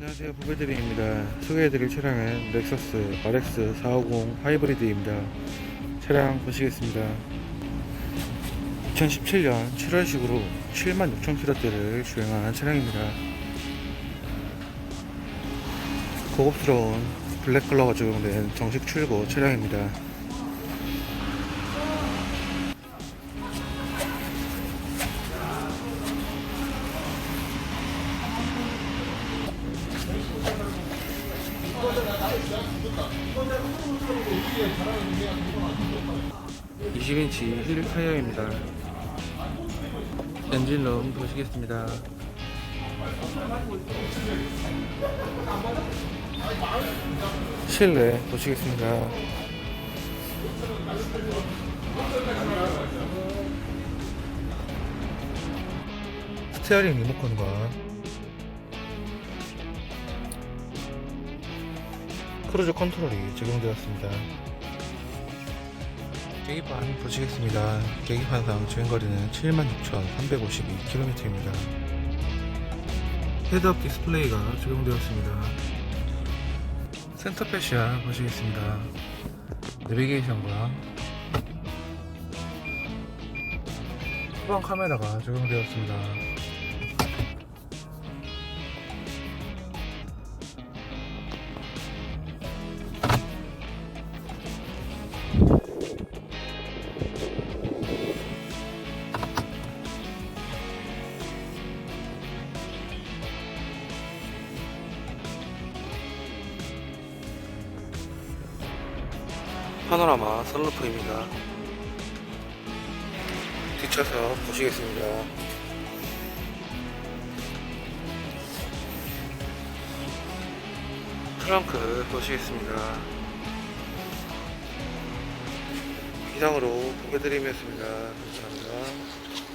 안녕하세요. 부배드림입니다. 소개해드릴 차량은 렉서스 RX 450 하이브리드입니다. 차량 보시겠습니다. 2017년 7월식으로 76,000km대를 주행한 차량입니다. 고급스러운 블랙 컬러가 적용된 정식 출고 차량입니다 20인치 힐 타이어입니다. 엔진룸 보시겠습니다. 실내 보시겠습니다. 스티어링 리모컨과 크루즈 컨트롤이 적용되었습니다. 계기판 보시겠습니다. 계기판상 주행거리는 76,352km입니다. 헤드업 디스플레이가 적용되었습니다. 센터 패시아 보시겠습니다. 내비게이션과 후방 카메라가 적용되었습니다. 파노라마 선루프입니다. 뒷차서 보시겠습니다. 트렁크 보시겠습니다. 이상으로 보여드림이었습니다. 감사합니다.